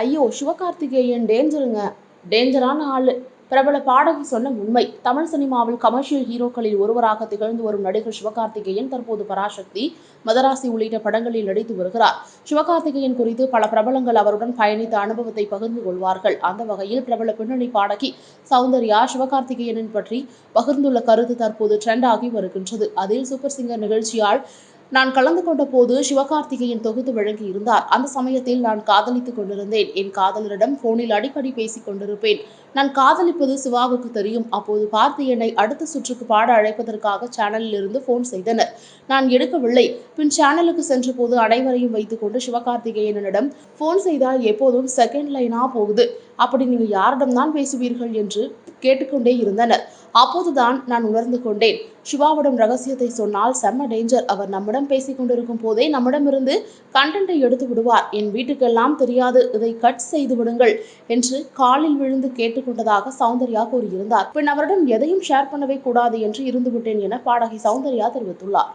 ஐயோ சிவகார்த்திகேயன் டேஞ்சருங்க. டேஞ்சரான ஆளு. பிரபல பாடகி சொன்ன உண்மை. தமிழ் சினிமாவில் கமர்ஷியல் ஹீரோக்களில் ஒருவராக திகழ்ந்து வரும் நடிகர் சிவகார்த்திகேயன் தற்போது பராசக்தி மதராசி உள்ளிட்ட படங்களில் நடித்து வருகிறார். சிவகார்த்திகேயன் குறித்து பல பிரபலங்கள் அவருடன் பயணித்த அனுபவத்தை பகிர்ந்து கொள்வார்கள். அந்த வகையில் பிரபல பின்னணி பாடகி சௌந்தர்யா சிவகார்த்திகேயனின் பற்றி பகிர்ந்துள்ள கருத்து தற்போது ட்ரெண்ட் ஆகி வருகின்றது. அதில் சூப்பர் சிங்கர் நிகழ்ச்சியால் நான் கலந்து கொண்ட போது சிவகார்த்திகேயன் தொகுத்து வழங்கி இருந்தார் அந்த சமயத்தில் நான் காதலித்துக் கொண்டிருந்தேன். என் காதலரிடம் போனில் அடிக்கடி பேசிக் கொண்டிருப்பேன். நான் காதலிப்பது சிவாவுக்கு தெரியும். அப்போது பார்த்து என்னை அடுத்த சுற்றுக்கு பாட அழைப்பதற்காக சேனலில் இருந்து போன் செய்தனர். நான் எடுக்கவில்லை. பின் சேனலுக்கு சென்ற போது அனைவரையும் வைத்துக்கொண்டு சிவகார்த்திகேயனிடம் போன் செய்தால் எப்போதும் செகண்ட் லைனா போகுது. அப்படி நீங்க யாரிடம் தான் பேசுவீர்கள் என்று கேட்டுக்கொண்டே இருந்தனர். அப்போதுதான் நான் உணர்ந்து கொண்டேன். சிவாவிடம் ரகசியத்தை சொன்னால் செம்ம டேஞ்சர் அவர் நம்மிடம் பேசிக் கொண்டிருக்கும் போதே நம்மிடமிருந்து கண்டென்ட்டை எடுத்து விடுவார். என் வீட்டுக்கெல்லாம் தெரியாது. இதை கட் செய்து விடுங்கள் என்று காலில் விழுந்து கேட்டுக்கொண்டதாக சௌந்தர்யா கூறியிருந்தார். பின் அவரிடம் எதையும் ஷேர் பண்ணவே கூடாது என்று இருந்துவிட்டேன் என பாடகி சௌந்தர்யா தெரிவித்துள்ளார்.